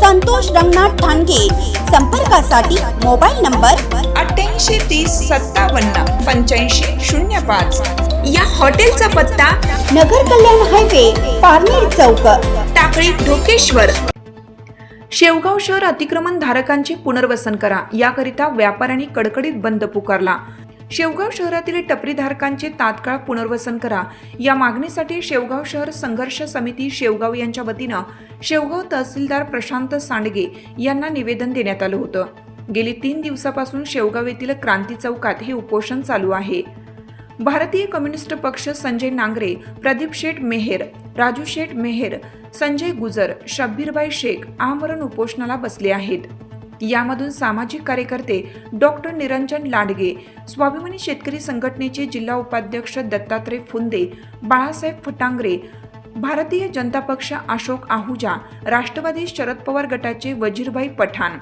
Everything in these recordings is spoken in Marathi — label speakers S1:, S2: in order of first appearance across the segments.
S1: संतोष रंगनाथ ठाणगे. संपर्कासाठी मोबाईल नंबर
S2: अठ्ठ्याऐंशी तीस सत्तावन्न पंच्याऐंशी शून्य पाच. या हॉटेलचा पत्ता
S1: नगर कल्याण हायवे पारनेर चौक.
S2: टाकळी ढोकेश्वर. शेवगाव शहर अतिक्रमण धारकांचे पुनर्वसन करा. याकरिता व्यापाऱ्यांनी कडकडीत बंद पुकारला. शेवगाव शहरातील टपरीधारकांचे तात्काळ पुनर्वसन करा. या मागणीसाठी शेवगाव शहर संघर्ष समिती शेवगाव यांच्या वतीनं शेवगाव तहसीलदार प्रशांत सांडगे यांना निवेदन देण्यात आलं होतं. गेली तीन दिवसापासून शेवगाव येथील क्रांती चौकात हे उपोषण चालू आहे. भारतीय कम्युनिस्ट पक्ष संजय नांगरे प्रदीप शेठ मेहेर राजू शेठ मेहेर संजय गुजर शब्बीरबाई शेख आमरण उपोषणाला बसले आहेत. यामधून सामाजिक कार्यकर्ते डॉक्टर निरंजन लाडगे स्वाभिमानी शेतकरी संघटनेचे जिल्हा उपाध्यक्ष दत्तात्रय फुंदे बाळासाहेब फटांगरे भारतीय जनता पक्ष अशोक आहुजा राष्ट्रवादी शरद पवार गटाचे वजीरभाई पठाण.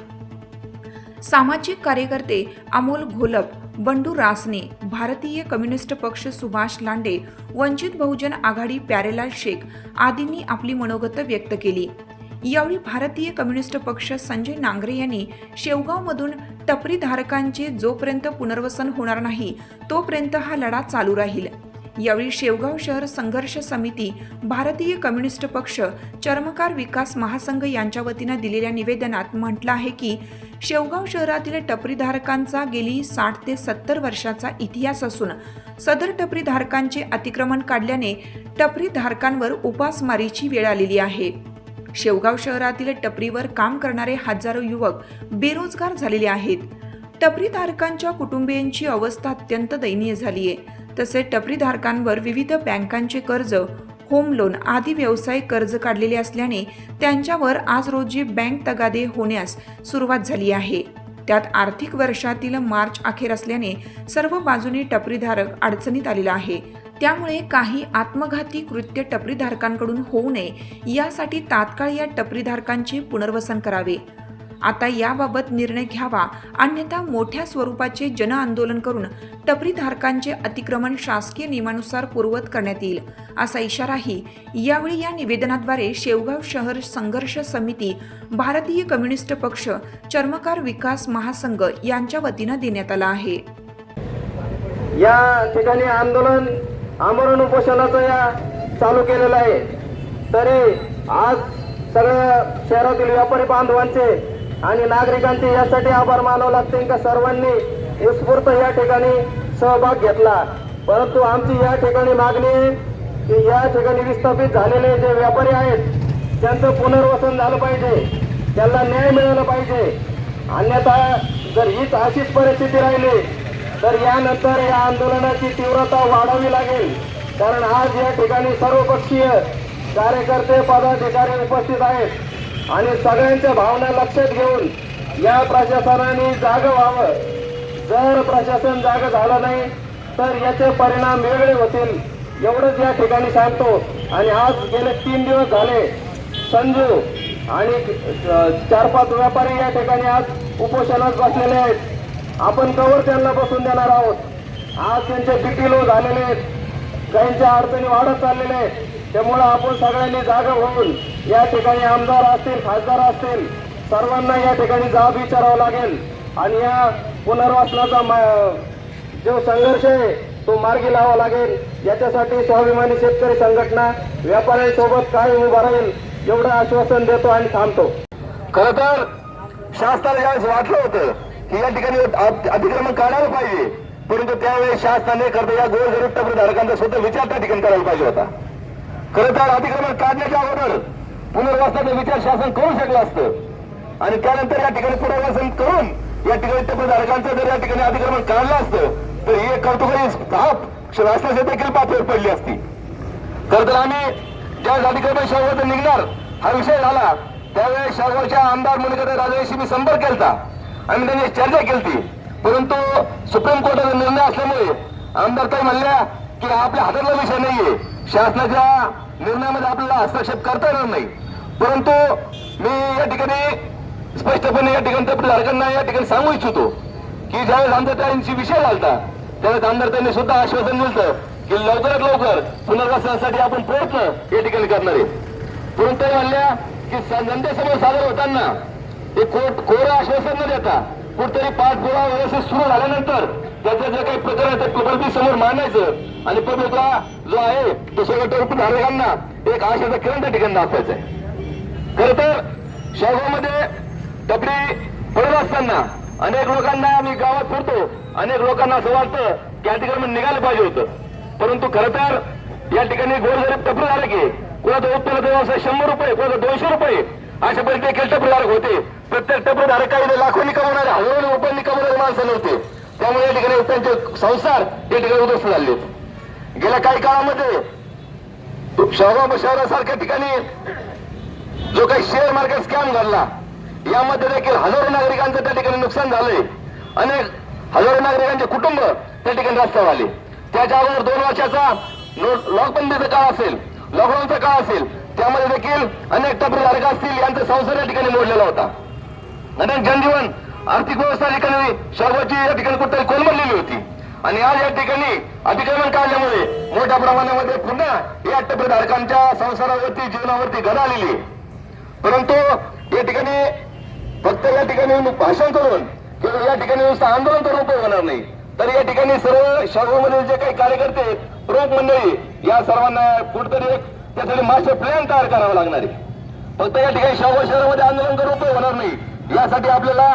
S2: सामाजिक कार्यकर्ते अमोल घोलप बंडू रासने भारतीय कम्युनिस्ट पक्ष सुभाष लांडे वंचित बहुजन आघाडी प्यारेलाल शेख आदींनी आपली मनोगत व्यक्त केली. यावेळी भारतीय कम्युनिस्ट पक्ष संजय नांगरे यांनी शेवगावमधून टपरीधारकांचे जोपर्यंत पुनर्वसन होणार नाही तोपर्यंत हा लढा चालू राहील. यावेळी शेवगाव शहर संघर्ष समिती भारतीय कम्युनिस्ट पक्ष चर्मकार विकास महासंघ यांच्या वतीनं दिलेल्या निवेदनात म्हटलं आहे की शेवगाव शहरातील टपरीधारकांचा गेली साठ ते सत्तर वर्षाचा इतिहास असून सदर टपरीधारकांचे अतिक्रमण काढल्याने टपरीधारकांवर उपासमारीची वेळ आलेली आहे. शेवगाव शहरातील टपरीवर काम करणारे हजारो युवक बेरोजगार झालेले आहेत. टपरीधारकांच्या कुटुंबियांची अवस्था अत्यंत दयनीय झाली आहे तसेच टपरीधारकांवर विविध बँकांचे कर्ज होम लोन आदी व्यवसाय कर्ज काढलेले असल्याने त्यांच्यावर आज रोजी बँक तगादे होण्यास सुरुवात झाली आहे. त्यात आर्थिक वर्षातील मार्च अखेर असल्याने सर्व बाजूने टपरीधारक अडचणीत आलेला आहे. त्यामुळे काही आत्मघाती कृत्य टपरीधारकांकडून होऊ नये यासाठी तात्काळ या टपरीधारकांचे पुनर्वसन करावे. आता याबाबत निर्णय घ्यावा अन्यथा मोठ्या स्वरूपाचे जनआंदोलन करून टपरीधारकांचे अतिक्रमण शासकीय नियमानुसार पूर्वत करण्यात येईल असा इशाराही यावेळी या निवेदनाद्वारे शेवगाव शहर संघर्ष समिती भारतीय कम्युनिस्ट पक्ष चर्मकार विकास महासंघ यांच्या वतीनं देण्यात आला आहे.
S3: या ठिकाणी आंदोलन आमरण उपोषणाचं या चालू केलेलं आहे. तरी आज सगळ्या शहरातील व्यापारी बांधवांचे आणि नागरिकांचे यासाठी आभार मानावं लागतील का? सर्वांनी उत्स्फूर्त या ठिकाणी सहभाग घेतला. परंतु आमची या ठिकाणी मागणी की या ठिकाणी विस्थापित झालेले जे व्यापारी आहेत त्यांचं पुनर्वसन झालं पाहिजे. त्यांना न्याय मिळाला पाहिजे. अन्यथा जर हीच अशीच परिस्थिती राहिली तर यानंतर या आंदोलनाची तीव्रता वाढावी लागेल. कारण आज या ठिकाणी सर्वपक्षीय कार्यकर्ते पदाधिकारी उपस्थित आहेत. आणि सगळ्यांच्या भावना लक्षात घेऊन या प्रशासनाने जागं व्हावं. जर प्रशासन जागं झालं नाही तर याचे परिणाम वेगळे होतील. एवढंच या ठिकाणी सांगतो. आणि आज गेले तीन दिवस झाले. संजू आणि चार पाच व्यापारी या ठिकाणी आज उपोषणात बसलेले आहेत. आपण कवर त्यांना बसून देणार आहोत. आज त्यांचे बीपी लो झालेले आहेत काहींच्या अडचणी वाढत चाललेले आहेत. त्यामुळं आपण सगळ्यांनी जागा होऊन या ठिकाणी आमदार असतील खासदार असतील सर्वांना या ठिकाणी जाब विचारावा लागेल. आणि या पुनर्वसनाचा मा- जो संघर्ष आहे तो मार्गी लावा लागेल. याच्यासाठी स्वाभिमानी शेतकरी संघटना व्यापाऱ्यांसोबत काय उभा राहील एवढं आश्वासन देतो आणि थांबतो.
S4: खर तर शासनाला यावेळेस वाटलं होतं की या ठिकाणी अतिक्रमण काढायला पाहिजे. परंतु त्यावेळेस शासनाने करता या गोरगरीब टपरीधारकांचा स्वतः विचार त्या ठिकाणी करायला पाहिजे होता. खरं तर अतिक्रमण काढण्याच्या अगोदर पुनर्वासनाचा विचार शासन करू शकलं असतं. आणि त्यानंतर या ठिकाणी पुनर्वासन करून या ठिकाणी टप्पेधारकांचं जर या ठिकाणी अतिक्रमण काढलं असतं तर हे कर्तुकरी स्थाप शासनाचे देखील पातळीवर पडली असती. खरं तर आम्ही ज्या अतिक्रमण शाहूवर निघणार हा विषय झाला. त्यावेळेस शाहूरच्या आमदार मुनिकदा राजाशी मी संपर्क केला आणि त्यांनी चर्चा केली परंतु सुप्रीम कोर्टाचा निर्णय असल्यामुळे आमदार काही म्हणल्या की आपल्या हातातला विषय नाहीये. शासनाच्या निर्णयामध्ये आपल्याला हस्तक्षेप करता येणार नाही. परंतु मी या ठिकाणी स्पष्टपणे या ठिकाणी धारकांना या ठिकाणी सांगू इच्छितो की ज्यावेळेस आमदार त्यांची विषय झालता त्यावेळेस आमदार त्यांनी सुद्धा आश्वासन दिलं की लवकरात लवकर पुनर्वसनासाठी आपण प्रयत्न या ठिकाणी करणार आहे. परंतु ते म्हणल्या की जनतेसमोर सादर होताना हे कोर्ट कोरं आश्वासन न देता कुठतरी पाठपुरावा व्यवस्थित सुरू झाल्यानंतर त्याचं जे काही प्रकरण आहे ते पब्लिक समोर मांडायचं. आणि पब्लिकला जो आहे तो सगळं टोपी धारकांना एक आशेचा किरण त्या ठिकाणी दाखवायचा आहे. खर तर शहरामध्ये टपरी पडत असताना अनेक लोकांना आम्ही गावात फिरतो. अनेक लोकांना असं वाटतं की या ठिकाणी निघालं पाहिजे होतं. परंतु खरं तर या ठिकाणी गोरगरीब टपरीधारक की कोणाचं उत्पन्न व्यवसाय शंभर रुपये कोणाचं दोनशे रुपये अशा पर्यंत देखील टपरीधारक होते. प्रत्येक टपरीधारक काही लाखोनी कमवणारे हजारो रुपयांनी कमवणारे माणसं नव्हते. त्यामुळे या ठिकाणी त्यांचे संसार या ठिकाणी उद्ध्वस्त झाले. गेल्या काही काळामध्ये शहरा शहरासारख्या ठिकाणी जो काही शेअर मार्केट स्कॅम घडला यामध्ये देखील हजारो नागरिकांचं त्या ठिकाणी नुकसान झालंय. अनेक हजारो नागरिकांचे कुटुंब त्या ठिकाणी रस्त्यावर आले त्याच्या अगोदर दोन वर्षाचा लॉकबंदीचा काळ असेल लॉकडाऊनचा काळ असेल त्यामध्ये देखील अनेक टपरीधारक असतील यांचा संसार या ठिकाणी मोडलेला होता. अनेक जनजीवन आर्थिक व्यवस्था ठिकाणी सर्वांची या ठिकाणी कुठेतरी कोलमडलेली होती. आणि आज या ठिकाणी अतिक्रमण काढल्यामुळे मोठ्या प्रमाणामध्ये पुन्हा या टप्पेधारकांच्या संसारावरती जीवनावरती घड आलेली परंतु या ठिकाणी फक्त या ठिकाणी भाषण करून किंवा या ठिकाणी नुसतं आंदोलन करून उपयोग होणार नाही. तर या ठिकाणी सर्व शहरामध्ये जे काही कार्यकर्ते आहेत, प्रमुख मंडळी या सर्वांना कुठतरी एक त्यासाठी मास्टर प्लॅन तयार करावा लागणार आहे. फक्त या ठिकाणी शाहू शहरामध्ये आंदोलन करून उपयोग होणार नाही. यासाठी आपल्याला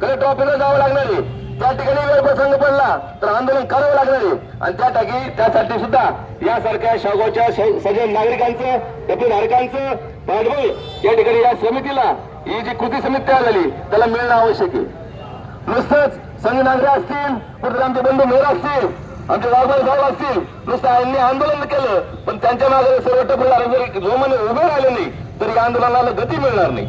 S4: कलेक्टर ऑफिसला जावं लागणार आहे. त्या ठिकाणी वेळ प्रसंग पडला तर आंदोलन करावं लागणार आहे. आणि त्या टाकी त्यासाठी सुद्धा यासारख्या शाहूच्या सगळ्या नागरिकांचं धारकांचं पाठबळ या ठिकाणी या समितीला ही जी कृती समिती तयार झाली त्याला मिळणं आवश्यक आहे. नुसतंच संघ नागरे असतील कुठे आमचे बंधू मोर असतील आमचे गावभर भाऊ असतील नुसतं यांनी आंदोलन केलं पण त्यांच्या मागे सर्व टपरीदार जरी जोमाने उभे राहिले नाही तर या आंदोलनाला गती मिळणार नाही.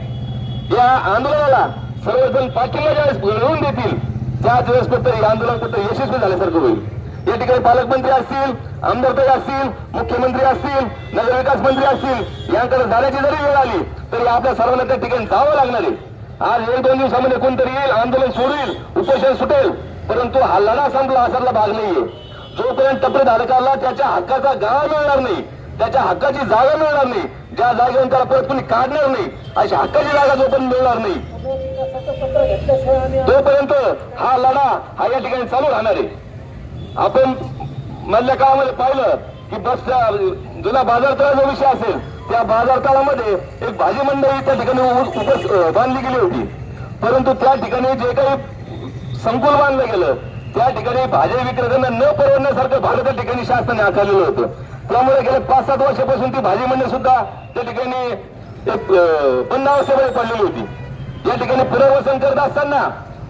S4: या आंदोलनाला सर्वजण पाठिंबा ज्यावेळेस मिळवून देतील त्याच वेळेस कुठतरी आंदोलन फक्त यशस्वी झाल्यासारखं होईल. या ठिकाणी पालकमंत्री असतील आमदारताई असतील मुख्यमंत्री असतील नगरविकास मंत्री असतील यांकडे जाण्याची जरी वेळ आली तरी आपल्या सर्वांना त्या ठिकाणी जावं लागणार आहे. आज एक दोन दिवसामध्ये कोणतरी येईल आंदोलन सोडेल उपोषण सुटेल परंतु हा लढा संपला असायला भाग नाहीये. जोपर्यंत टपरी धारकाला त्याच्या हक्काचा गाळा मिळणार नाही त्याच्या हक्काची जागा मिळणार नाही ज्या जागेवर त्याला परत कोणी काढणार नाही अशी हक्काची जागा जोपर्यंत मिळणार नाही तोपर्यंत हा लढा हा या ठिकाणी चालू राहणार आहे. आपण मधल्या काळामध्ये पाहिलं की बसच्या जुना बाजारतळा जो विषय असेल त्या बाजारतळामध्ये एक भाजी मंडळी त्या ठिकाणी बांधली गेली होती. परंतु त्या ठिकाणी जे काही संकुल बांधलं गेलं त्या ठिकाणी भाजी विक्रेत्यांना न परवडण्यासारखं भारत त्या ठिकाणी शासनाने आकारलेलं होतं. त्यामुळे गेल्या पाच सात वर्षापासून ती भाजी मंडई सुद्धा त्या ठिकाणी एक अं, बंद अवस्थेमध्ये पडलेली होती. या ठिकाणी पुनर्वसन करत असताना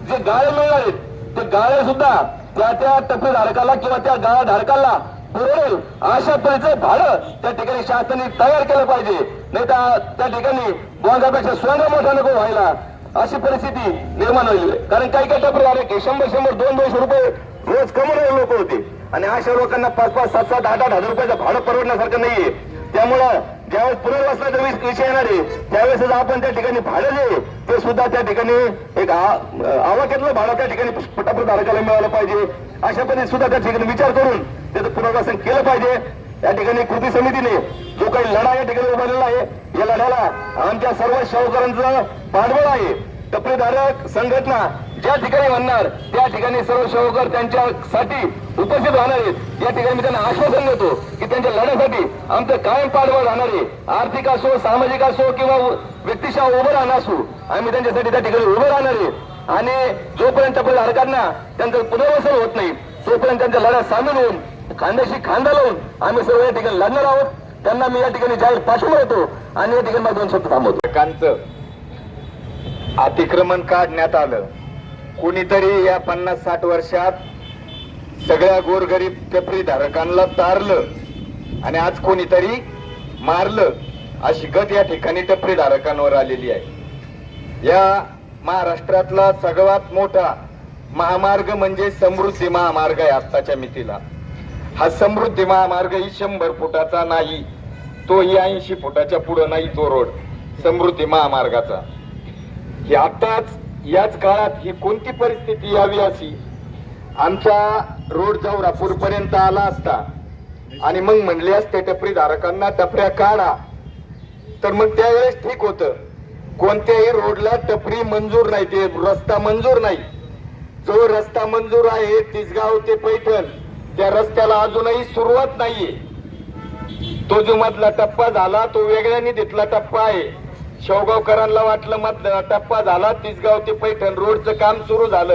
S4: जे गाळे मिळाले ते गाळे सुद्धा त्या त्या टप्पे धारकाला किंवा त्या गाळा धारकाला पुरवेल अशा परीचं भाडं त्या ठिकाणी शासनाने तयार केलं पाहिजे. नाही तर त्या ठिकाणी बोंगापेक्षा सोंगा मोठा नको व्हायला अशी परिस्थिती निर्माण होईल कारण काही काही टप्पे धारक शंभर शंभर दोन दोनशे रुपये रोज कमवणारे लोक होते. आणि अशा लोकांना पाच पाच सात सात आठ आठ हजार रुपयाचं भाडं परवडण्यासारखं नाहीये. त्यामुळं ज्यावेळेस पुनर्वसनाचा विषय येणार आहे त्यावेळेस आपण त्या ठिकाणी भाडं जे ते सुद्धा त्या ठिकाणी एक आवाक्यातलं भाडं त्या ठिकाणी पटापट धारकाला मिळालं पाहिजे. अशा पद्धतीने सुद्धा त्या ठिकाणी विचार करून त्याचं पुनर्वसन केलं पाहिजे. या ठिकाणी कृती समितीने जो काही लढा या ठिकाणी उभारलेला आहे या लढ्याला आमच्या सर्व शाहूकारांचं पाठबळ आहे. टपरीधारक संघटना ज्या ठिकाणी म्हणणार त्या ठिकाणी सर्व शेवकर त्यांच्यासाठी उपस्थित राहणार आहेत. या ठिकाणी मी त्यांना आश्वासन देतो की त्यांच्या लढ्यासाठी आमचं कायम पाठबळ राहणार आहे. आर्थिक असो सामाजिक असो किंवा व्यक्तिशा उभं राहणार असो आम्ही त्यांच्यासाठी त्या ठिकाणी उभं राहणार आहे. आणि जोपर्यंत टपरीधारकांना त्यांचं पुनर्वसन होत नाही तोपर्यंत त्यांच्या लढ्यात सामील होऊन खांद्याशी खांदा लावून आम्ही सर्व या ठिकाणी लढणार आहोत. त्यांना मी या ठिकाणी जाहीर पाठवून देतो आणि या ठिकाणी माझं दोन शब्द थांबवतो
S5: अतिक्रमण काढण्यात आलं. कुणीतरी या पन्नास साठ वर्षात सगळ्या गोरगरीब टपरी धारकांना तारलं आणि आज कोणीतरी मारलं अशी गत या ठिकाणी टपरी धारकांवर आलेली आहे. या महाराष्ट्रातला सगळ्यात मोठा महामार्ग म्हणजे समृद्धी महामार्ग आहे आत्ताच्या मितीला. हा समृद्धी महामार्ग ही शंभर फुटाचा नाही तो ही ऐंशी फुटाच्या पुढं नाही तो रोड. समृद्धी महामार्गाचा. की आताच याच काळात ही कोणती परिस्थिती यावी अशी आमचा रोड जाऊरापूर पर्यंत आला असता आणि मग म्हणले असते टपरी धारकांना टपऱ्या काढा. तर मग त्यावेळेस ठीक होतं. कोणत्याही रोडला टपरी मंजूर नाही ते रस्ता मंजूर नाही. जो रस्ता मंजूर आहे तिसगाव ते पैठण त्या रस्त्याला अजूनही सुरुवात नाहीये. तो जो मधला टप्पा झाला तो वेगळ्याने निधीतला टप्पा आहे. शेवगावकरांना वाटलं मधला टप्पा झाला तिसगाव ते पैठण रोडचं काम सुरू झालं.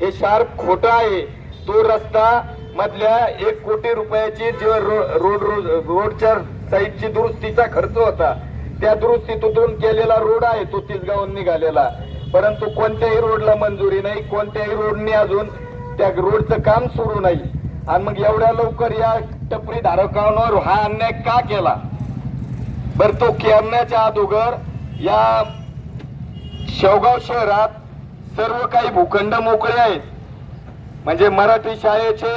S5: हे शार्प खोटं आहे. तो रस्ता मधल्या एक कोटी रुपयाची जो रो- रोड रोडच्या साईडची दुरुस्तीचा खर्च होता त्या दुरुस्तीतून केलेला रोड आहे तो तिसगावून निघालेला. परंतु कोणत्याही रोडला मंजुरी नाही कोणत्याही रोडने अजून त्या रोडचं काम सुरू नाही. आणि मग एवढ्या लवकर या टपरी धारकांवर हा अन्याय का केला? बर तो करण्याच्या अगोदर या शेवगाव शहरात सर्व काही भूखंड मोकळे आहेत. म्हणजे मराठी शाळेचे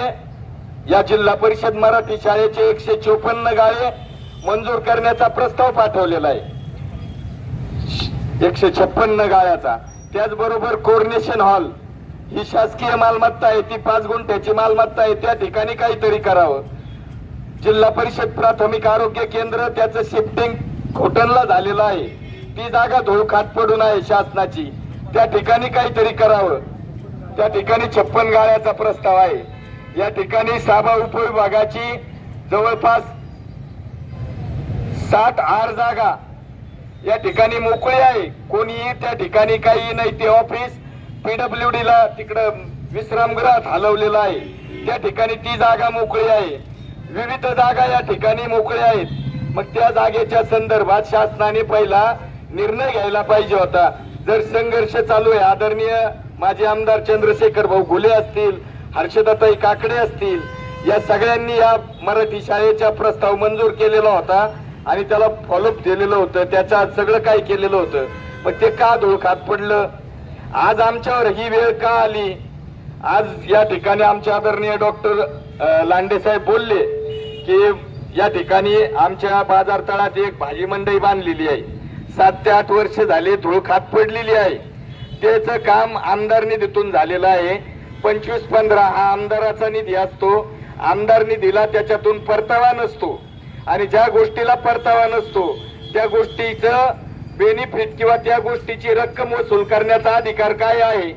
S5: या जिल्हा परिषद मराठी शाळेचे एकशे चोपन्न गाळे मंजूर करण्याचा प्रस्ताव पाठवलेला आहे. एकशे छप्पन्न गाळ्याचा. त्याचबरोबर कोर्नेशन हॉल. ही शासकीय मालमत्ता आहे ती पाच गुंठ्याची मालमत्ता आहे त्या ठिकाणी काहीतरी करावं. जिल्हा परिषद प्राथमिक आरोग्य केंद्र त्याचं शिफ्टिंग खोटनला झालेलं आहे. ती जागा धुळखात पडून आहे शासनाची. त्या ठिकाणी काहीतरी करावं. त्या ठिकाणी छप्पन गाळ्याचा प्रस्ताव आहे. या ठिकाणी साबा उपविभागाची जवळपास सात आर जागा या ठिकाणी मोकळी आहे. कोणीही त्या ठिकाणी काही नाही. ते ऑफिस पीडब्ल्यू ला तिकडं विश्रामगृहात हलवलेलं आहे. त्या ठिकाणी ती जागा मोकळी आहे. विविध जागा या ठिकाणी मोकळ्या आहेत. मग त्या जागेच्या संदर्भात शासनाने पहिला निर्णय घ्यायला पाहिजे होता. जर संघर्ष चालू आहे आदरणीय माजी आमदार चंद्रशेखर भाऊ घुले असतील हर्षदाताई काकडे असतील या सगळ्यांनी या मराठी शाळेचा प्रस्ताव मंजूर केलेला होता आणि त्याला फॉलोअप दिलेलं होतं. त्याच्या सगळं काही केलेलं होतं. मग ते का धूळखात पडलं? आज आमच्यावर ही वेळ का आली? आज या ठिकाणी आमचे आदरणीय डॉक्टर लांडे साहेब बोलले की या ठिकाणी आमच्या बाजार तळात एक भाजी मंडई बांधलेली आहे. सात ते आठ वर्ष झाले धूळ खात पडलेली आहे. त्याचं काम आमदार निधीतून झालेलं आहे. पंचवीस पंधरा हा आमदाराचा निधी असतो. आमदार निधीला त्याच्यातून परतावा नसतो. आणि ज्या गोष्टीला परतावा नसतो त्या गोष्टीचं बेनिफिट किंवा त्या गोष्टीची रक्कम वसूल करण्याचा अधिकार काय आहे?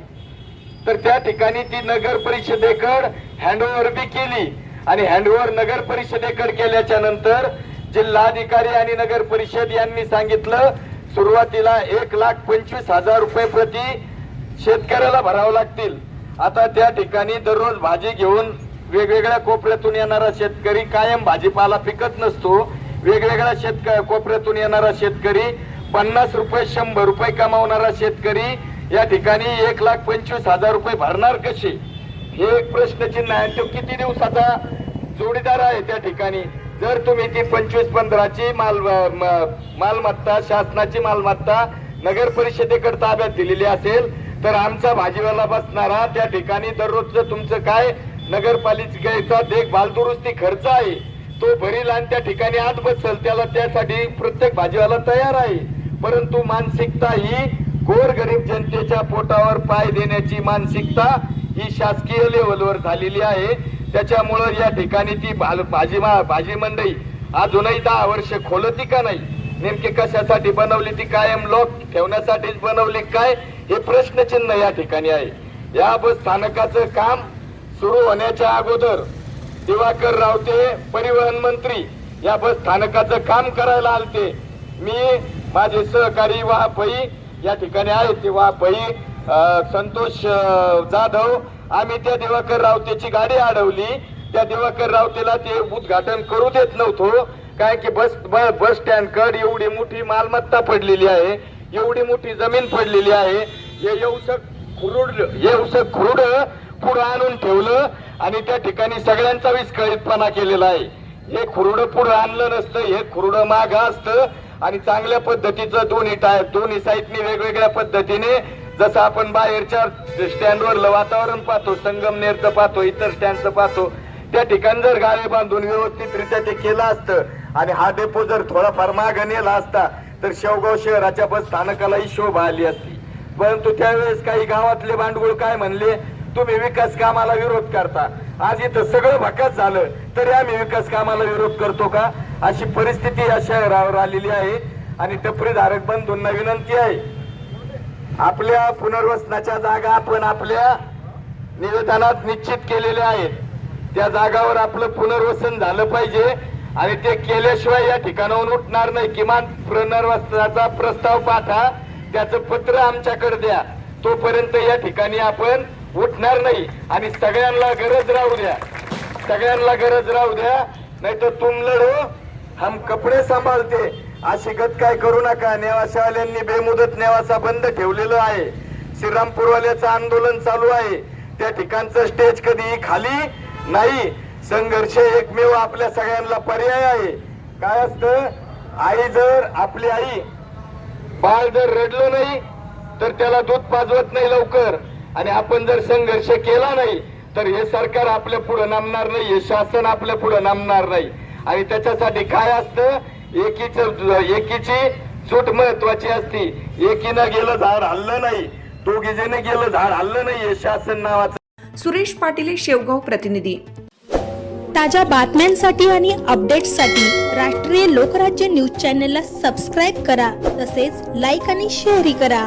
S5: तर त्या ठिकाणी ती नगर परिषदेकड हँडओव्हर बी केली. आणि हँडओव्हर नगर परिषदेकड केल्याच्यानंतर जिल्हाधिकारी आणि नगर परिषद यांनी सांगितलं सुरुवातीला एक लाख पंचवीस हजार रुपये प्रति शेतकऱ्याला भरावं लागतील. आता त्या ठिकाणी दररोज भाजी घेऊन वेगवेगळ्या कोपऱ्यातून येणारा शेतकरी कायम भाजीपाला पिकत नसतो. वेगवेगळ्या शेतक कोपऱ्यातून येणारा शेतकरी पन्नास रुपये शंभर रुपये कमावणारा शेतकरी या ठिकाणी एक लाख पंचवीस हजार रुपये भरणार कसे? हे एक प्रश्नचिन्ह आहे. तो किती दिवसाचा जोडीदार आहे त्या ठिकाणी? जर तुम्ही ती पंचवीस पंधराची माल मालमत्ता शासनाची मालमत्ता नगर परिषदेकडे ताब्यात दिलेली असेल तर आमचा भाजीवाला बसणारा त्या ठिकाणी दररोजचं तुमचं काय नगरपालिकेचा देखभाल दुरुस्ती खर्च आहे तो भरील आणि त्या ठिकाणी आत बसल त्याला त्यासाठी प्रत्येक भाजीवाला तयार आहे. परंतु मानसिकता ही गोर गरीब जनतेच्या पोटावर पाय देण्याची मानसिकता ही शासकीय लेवलवर झालेली आहे त्याच्यामुळं या ठिकाणी ती भाल- भाजी मा- भाजी मंडई अजूनही दहा वर्ष खोलती का नाही? नेमकी कशासाठी बनवली? ती कायम लोक ठेवण्यासाठीच बनवली काय? हे प्रश्नचिन्ह या ठिकाणी आहे. या बस स्थानकाचं काम सुरू होण्याच्या अगोदर दिवाकर रावते परिवहन मंत्री या बस स्थानकाचं काम करायला आलते. मी माझे सहकारी वाहपई या ठिकाणी आहेत ते वाहपई संतोष जाधव आम्ही त्या दिवाकर रावतेची गाडी अडवली. त्या दिवाकर रावतेला ते उद्घाटन करू देत नव्हतो. काय की बस ब- बस स्टँड कड एवढी मोठी मालमत्ता पडलेली आहे. एवढी मोठी जमीन पडलेली आहे. हे येऊसक खुरुड येऊसक खुरुड पुढं आणून ठेवलं आणि त्या ठिकाणी सगळ्यांचा विस्कळीतपणा केलेला आहे. हे खुरुड पुढं आणलं नसतं हे खुरुड माग असतं आणि चांगल्या पद्धतीचं दोन्ही टायर दोन्ही साईडनी वेगवेगळ्या पद्धतीने जसं आपण बाहेरच्या स्टँडवरलं वातावरण पाहतो संगमनेरचं पाहतो इतर स्टँडचं पाहतो त्या ठिकाणी जर गाळे बांधून व्यवस्थितरित्या ते केलं असतं आणि हा डेपो जर थोडाफार माग नेला असता तर शेवगाव शहराच्या बस स्थानकालाही शोभा आली असती. परंतु त्यावेळेस काही गावातले भांडवल काय म्हणले? तुम्ही विकास कामाला विरोध करता. आज इथं सगळं भकास झालं तरी आम्ही विकास कामाला विरोध करतो का? अशी परिस्थिती या शहरावर आलेली आहे आणि टपरीधारक बंधूंना विनंती आहे. आपल्या पुनर्वसनाच्या जागा आपण आपल्या निवेदनात निश्चित केलेल्या आहेत. त्या जागावर आपलं पुनर्वसन झालं पाहिजे आणि ते केल्याशिवाय या ठिकाणाहून उठणार नाही. किमान पुनर्वसनाचा प्रस्ताव पाठा त्याचं पत्र आमच्याकडे द्या. तोपर्यंत या ठिकाणी आपण उठणार नाही आणि सगळ्यांना गरज राहू द्या. सगळ्यांना गरज राहू द्या. नाही तर तुम लढो हम कपडे सांभाळते. अशी गत काय करू नका. नेवाशावाल्यांनी बेमुदत नेवासा बंद ठेवलेलं आहे. श्रीरामपूरवाल्याचं आंदोलन चालू आहे. त्या ठिकाणचं स्टेज कधी खाली नाही. संघर्ष एकमेव आपल्या सगळ्यांना पर्याय आहे. काय असतं? आई जर आपली आई बाळ जर रडलं नाही तर त्याला दूध पाजवत नाही लवकर. आणि आपण जर संघर्ष केला नाही तर हे सरकार आपल्या पुढे नामणार नाही हे शासन आपल्या पुढे नामणार नाही. आणि त्याच्यासाठी काय असतं? एकीच एकीची सूट महत्वाची असती. एकीनं गेलं झाड हल्लं नाही. दोघी जण गेलं झाड हल्लं नाही. हे शासन नावाचं.
S2: सुरेश पाटील शेवगाव प्रतिनिधी.
S1: ताज्या बातम्यांसाठी आणि अपडेट्ससाठी राष्ट्रीय लोकराज्य न्यूज चॅनलला सबस्क्राईब करा. तसेच लाईक आणि शेअरही करा.